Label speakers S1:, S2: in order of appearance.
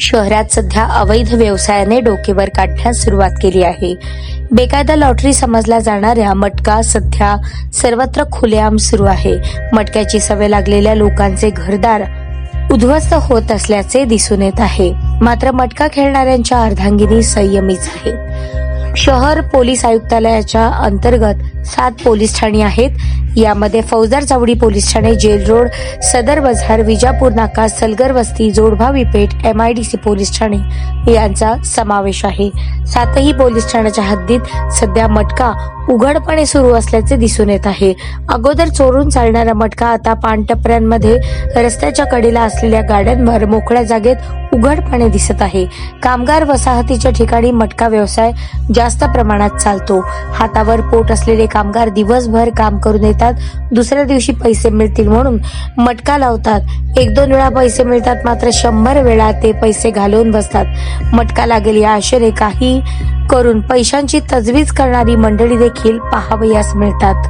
S1: शहरात सध्या अवैध व्यवसायाने डोकेवर काढण्यास सुरुवात केली आहे. बेकायदा लॉटरी समजल्या जाणाऱ्या मटका सध्या सर्वत्र खुलेआम सुरू आहे. मटक्याची सवय लागलेल्या लोकांचे घरदार उद्ध्वस्त होत असल्याचे दिसून येत आहे. मात्र मटका खेळणाऱ्यांच्या अर्धांगिनी संयमीच आहे शहर पोलीस आयुक्तालयाच्या अंतर्गत सात पोलीस ठाणी आहेत. यामध्ये फौजदार चावडी पोलीस ठाणे जेल रोड सदर बाजार विजापूर नाका Salgar Vasti Jodbhavi Peth M I D C police Thane यांचा समावेश आहे. सातही पोलीस ठाण्याच्या हद्दीत सध्या मटका उघडपणे सुरू असल्याचे दिसून येत आहे. अगोदर चोरून चालणारा मटका आता पानटपऱ्यांमध्ये रस्त्याच्या कडेला असलेल्या गाड्यांवर मोकळ्या जागेत उघडपणे दिसत आहे. कामगार वसाहतीच्या ठिकाणी मटका व्यवसाय जास्त प्रमाणात चालतो. हातावर पोट असलेले कामगार दिवसभर काम करून येतात दुसऱ्या दिवशी पैसे मिळतील म्हणून मटका लावतात. एक दोन वेळा पैसे मिळतात मात्र शंभर वेळा ते पैसे घालवून बसतात. मटका लागेल या आशेने काही करून पैशांची तजवीज करणारी मंडळी देखील पाहावयास मिळतात.